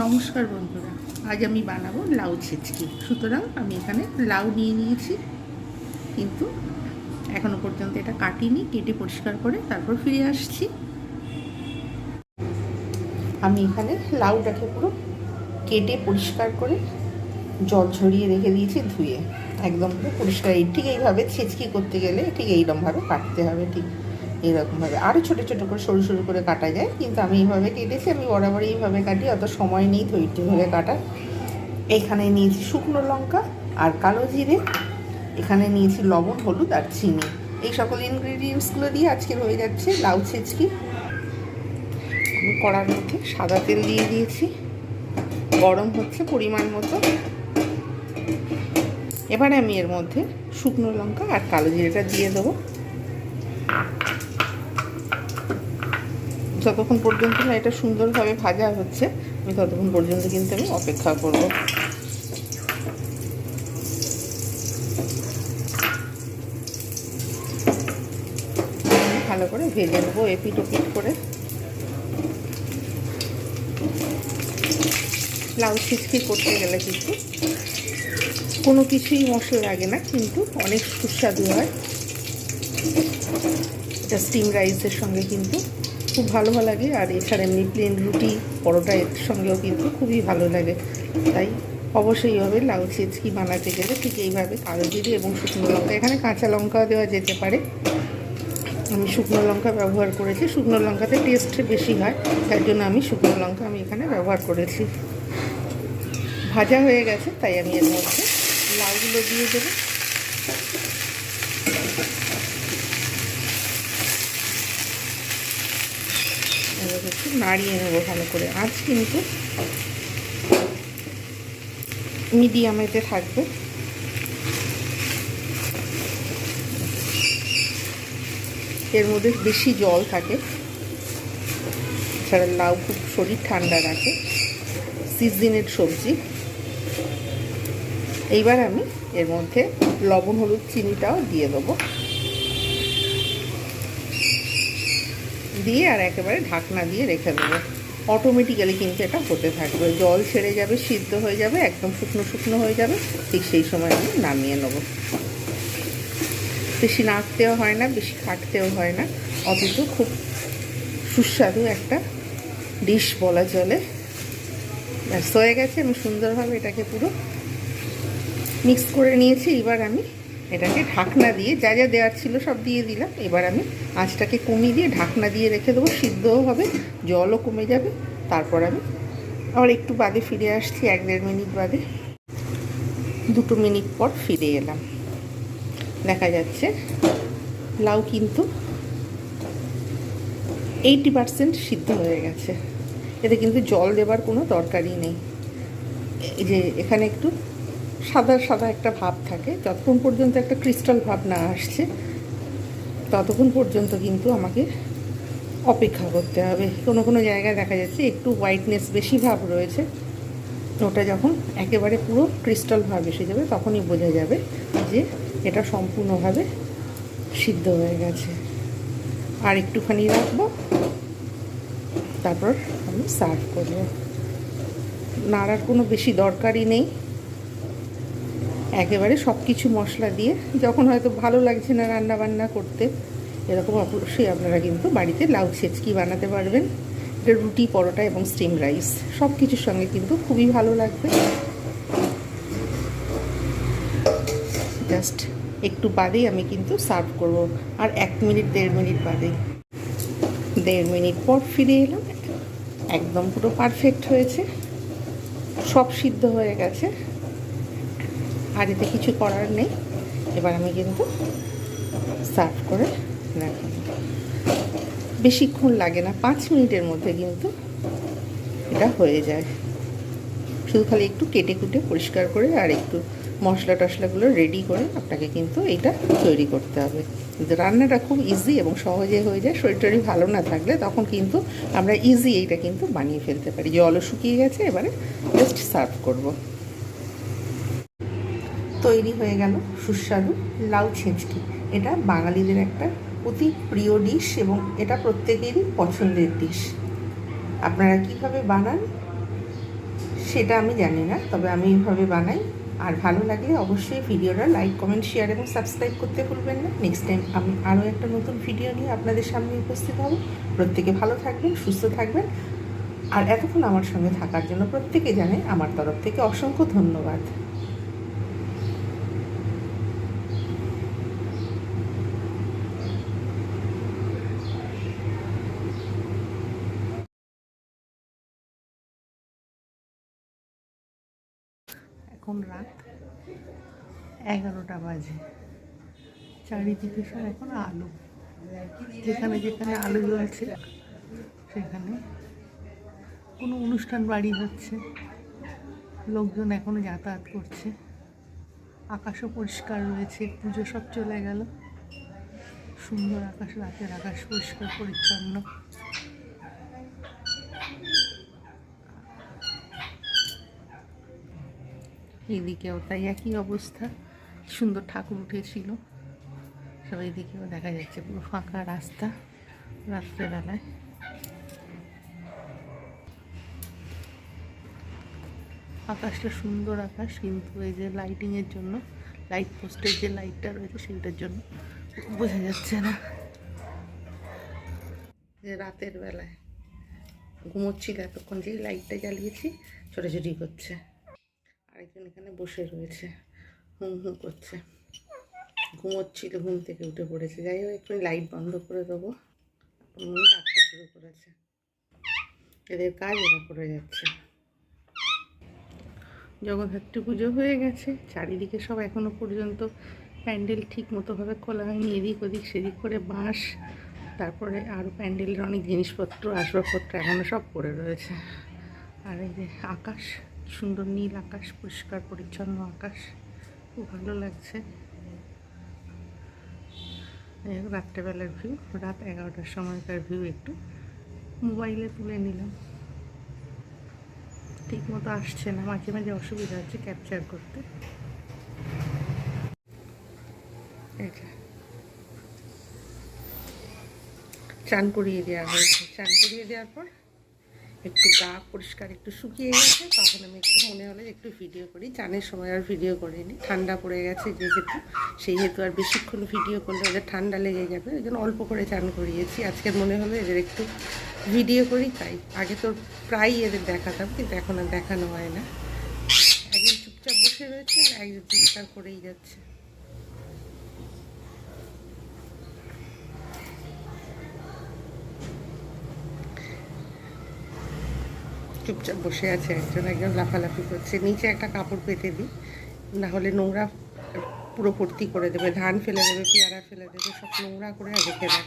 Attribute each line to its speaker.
Speaker 1: নমস্কার বন্ধুরা, আজ আমি বানাবো লাউ ছেচকি। সুতরাং আমি এখানে লাউ নিয়ে নিয়েছি, কিন্তু এখনও পর্যন্ত এটা কাটিনি, কেটে পরিষ্কার করে তারপর ফিরে আসছি। আমি এখানে লাউটাকে পুরো কেটে পরিষ্কার করে জল ঝরিয়ে রেখে দিয়েছি ধুয়ে। একদম পুরো পরিষ্কার ঠিক এইভাবে ছেচকি করতে গেলে ঠিক এইরকমভাবে কাটতে হবে, ঠিক। এইরকমভাবে আরও ছোটো ছোটো করে, সরু সরু করে কাটা যায়। কিন্তু আমি এইভাবে কেটেছি, আমি বরাবর এইভাবে কাটি, অত সময় নেই ধৈর্য ধরে কাটার। এখানে নিয়েছি শুকনো লঙ্কা আর কালো জিরে। এখানে নিয়েছি লবণ, হলুদ আর চিনি। এই সকল ইনগ্রিডিয়েন্টসগুলো দিয়ে আজকে হয়ে যাচ্ছে লাউ ছেচকি। আমি কড়ার মধ্যে সাদা তেল দিয়ে দিয়েছি। গরম হচ্ছে পরিমাণ মতো। এবারে আমি এর মধ্যে শুকনো লঙ্কা আর কালো জিরেটা দিয়ে দেবো। যতক্ষণ পর্যন্ত না এটা সুন্দরভাবে ভাজা হচ্ছে, আমি ততক্ষণ পর্যন্ত কিন্তু আমি অপেক্ষা করব। ভালো করে ভেজে নেব এপিট ওপিট করে। লাউ ছিচকি করতে গেলে কিন্তু কোনো কিছুই মশলা লাগে না, কিন্তু অনেক সুস্বাদু হয়। এটা স্টিম রাইসের সঙ্গে কিন্তু খুব ভালো লাগে আর এছাড়া এমনি প্লেন রুটি, পরোটা এর সঙ্গেও কিন্তু খুবই ভালো লাগে। তাই অবশ্যই হবে লাউ ছিচকি বানাতে গেলে ঠিক এইভাবে কালো জিরে এবং শুকনো লঙ্কা, এখানে কাঁচা লঙ্কাও দেওয়া যেতে পারে। আমি শুকনো লঙ্কা ব্যবহার করেছি, শুকনো লঙ্কাতে টেস্ট বেশি হয়, তাই জন্য আমি শুকনো লঙ্কা আমি এখানে ব্যবহার করেছি। ভাজা হয়ে গেছে, তাই আমি এর মধ্যে লাউগুলো দিয়ে দেবো। এবার একটু নাড়িয়ে নেব ভালো করে। আজ কিন্তু মিডিয়ামেতে থাকবে। এর মধ্যে বেশি জল থাকে। এছাড়া লাউ খুব শরীর ঠান্ডা রাখে। সিজনের সবজি। এইবার আমি এর মধ্যে লবণ, হলুদ, চিনিটাও দিয়ে দেবো। দিয়ে আর একেবারে ঢাকনা দিয়ে রেখে দেবো। অটোমেটিক্যালি কিন্তু এটা হতে থাকবে। জল ছেড়ে যাবে, সিদ্ধ হয়ে যাবে, একদম শুকনো শুকনো হয়ে যাবে। ঠিক সেই সময় আমি নামিয়ে নেব। বেশি নাড়তেও হয় না, বেশি খাটতেও হয় না। অথচ খুব সুস্বাদু একটা ডিশ বলা চলে। ব্যাস, হয়ে গেছে। আমি সুন্দরভাবে এটাকে পুরো মিক্স করে নিয়েছি। এবার আমি এটাকে ঢাকনা দিয়ে যা যা দেওয়ার ছিল সব দিয়ে দিলাম। এবার আমি আঁচটাকে কমিয়ে দিয়ে ঢাকনা দিয়ে রেখে দেবো, সিদ্ধও হবে, জলও কমে যাবে। তারপর আমি আবার একটু বাদে ফিরে আসছি, এক দেড় মিনিট বাদে। দুটো মিনিট পর ফিরে এলাম। দেখা যাচ্ছে লাউ কিন্তু এইটি পারসেন্ট সিদ্ধ হয়ে গেছে। এতে কিন্তু জল দেবার কোনো দরকারই নেই। এই যে এখানে একটু সাদা সাদা একটা ভাব থাকে। যতক্ষণ পর্যন্ত একটা ক্রিস্টাল ভাব না আসছে, ততক্ষণ পর্যন্ত কিন্তু আমাকে অপেক্ষা করতে হবে। কোনো কোনো জায়গায় দেখা যাচ্ছে একটু হোয়াইটনেস বেশি ভাব রয়েছে। ওটা যখন একেবারে পুরো ক্রিস্টাল ভাব এসে যাবে, তখনই বোঝা যাবে যে এটা সম্পূর্ণভাবে সিদ্ধ হয়ে গেছে। আর একটুখানি রাখব, তারপর আমি সার্ভ করব। নাড়ার কোনো বেশি দরকারই নেই। একেবারে সব কিছু মশলা দিয়ে, যখন হয়তো ভালো লাগছে না রান্না বান্না করতে, এরকম অবশ্যই আপনারা কিন্তু বাড়িতে লাউ ছেচকি বানাতে পারবেন। এটা রুটি, পরোটা এবং স্টিম রাইস সব কিছুর সঙ্গে কিন্তু খুবই ভালো লাগবে। জাস্ট একটু বাদেই আমি কিন্তু সার্ভ করব, আর এক মিনিট, দেড় মিনিট বাদে। দেড় মিনিট পর ফিরে এলাম। একদম পুরো পারফেক্ট হয়েছে। সব সিদ্ধ হয়ে গেছে। এতে কিছু করার নেই। এবার আমি কিন্তু সার্ভ করে রাখি। বেশিক্ষণ লাগে না, পাঁচ মিনিটের মধ্যে কিন্তু এটা হয়ে যায়। শুধু খালি একটু কেটে কুটে পরিষ্কার করে আর একটু মশলা টশলাগুলো রেডি করে আপনাকে কিন্তু এটা তৈরি করতে হবে। কিন্তু রান্নাটা খুব ইজি এবং সহজে হয়ে যায় শরীর টরীর ভালো না থাকলে তখন কিন্তু আমরা ইজি এইটা কিন্তু বানিয়ে ফেলতে পারি। জলও শুকিয়ে গেছে, এবারে জাস্ট সার্ভ করব। তৈরি হয়ে গেল সুস্বাদু লাউ ছেঁচকি। এটা বাঙালিদের একটা অতি প্রিয় ডিশ এবং এটা প্রত্যেকেরই পছন্দের ডিশ আপনারা কীভাবে বানান সেটা আমি জানি না, তবে আমি এইভাবে বানাই। আর ভালো লাগলে অবশ্যই ভিডিওটা লাইক কমেন্ট শেয়ার এবং সাবস্ক্রাইব করতে ভুলবেন না। নেক্সট টাইম আমি আরও একটা নতুন ভিডিও নিয়ে আপনাদের সামনে উপস্থিত হব। প্রত্যেকে ভালো থাকবেন, সুস্থ থাকবেন। আর এতক্ষণ আমার সঙ্গে থাকার জন্য প্রত্যেকে জানে আমার তরফ থেকে অসংখ্য ধন্যবাদ। এখন রাত এগারোটা বাজে। চারিদিকে সব এখন আলো। যেখানে যেখানে আলো জ্বলছে সেখানে। কোনো অনুষ্ঠান বাড়ি হচ্ছে, লোকজন এখনও যাতায়াত করছে। আকাশও পরিষ্কার রয়েছে, পুজো সব চলে গেল। সুন্দর আকাশ, রাতের আকাশ পরিষ্কার, পরিচ্ছন্ন। এদিকেও তাই একই অবস্থা। সুন্দর ঠাকুর উঠেছিল। সবাই দিকেও দেখা যাচ্ছে পুরো ফাঁকা রাস্তা রাত্রেবেলায়। আকাশটা সুন্দর আকাশ, কিন্তু এই যে লাইটিংয়ের জন্য লাইট পোস্টের যে লাইটটা রয়েছে সেইটার জন্য বোঝা যাচ্ছে না। যে রাতের বেলায় ঘুমোচ্ছিল এতক্ষণ যেই লাইটটা জ্বালিয়েছি, ছোটাছুটি করছে। আরেকজন এখানে বসে রয়েছে। হুম হুম করছে। ঘুমোচ্ছিল, ঘুম থেকে উঠে পড়েছে। যাই হোক, একটু লাইট বন্ধ করে দেবো। ডাকতে শুরু করেছে। এদের কাজ এরা করে যাচ্ছে। জগদ্ধাত্রী পুজো হয়ে গেছে। চারিদিকে সব এখনও পর্যন্ত প্যান্ডেল ঠিক মতোভাবে খোলা হয়নি। এদিক ওদিক সেদিক করে বাঁশ, তারপরে আরও প্যান্ডেলের অনেক জিনিসপত্র, আসবাবপত্র এখনও সব পড়ে রয়েছে। আর এই যে আকাশ সুন্দর নীল আকাশ, পরিষ্কার, পরিচ্ছন্ন আকাশ। খুব ভালো লাগছে। রাত্রেবেলার ভিউ, রাত এগারোটার সময়কার ভিউ একটু। মোবাইলে তুলে নিলাম। ঠিক মতো আসছে না, মাঝে মাঝে অসুবিধা হচ্ছে ক্যাপচার করতে। চান করিয়ে দেওয়া হয়েছে। চান করিয়ে দেওয়ার পর একটু গা পরিষ্কার, একটু শুকিয়ে গেছে, তখন আমি একটু মনে হলে একটু ভিডিও করি। চানের সময় আর ভিডিও করিনি, ঠান্ডা পড়ে গেছে যেহেতু সেই হেতু আর বেশিক্ষণ ভিডিও করলে ওদের ঠান্ডা লেগে যাবে, ওই জন্য অল্প করে চান করিয়েছি। আজকের মনে হলো এদের একটু ভিডিও করি, তাই। আগে তো প্রায়ই এদের দেখাতাম, কিন্তু এখন আর দেখানো হয় না। একজন চুপচাপ বসে রয়েছে আর একজন চিৎকার করেই যাচ্ছে। চুপচাপ বসে আছে একজন একজন লাফালাফি করছে। নিচে একটা কাপড় পেতে দিই, না হলে নোংরা পুরো ভর্তি করে দেবে, ধান ফেলে দেবে, পেয়ারা ফেলে দেবে, সব নোংরা করে রেখে দেয়।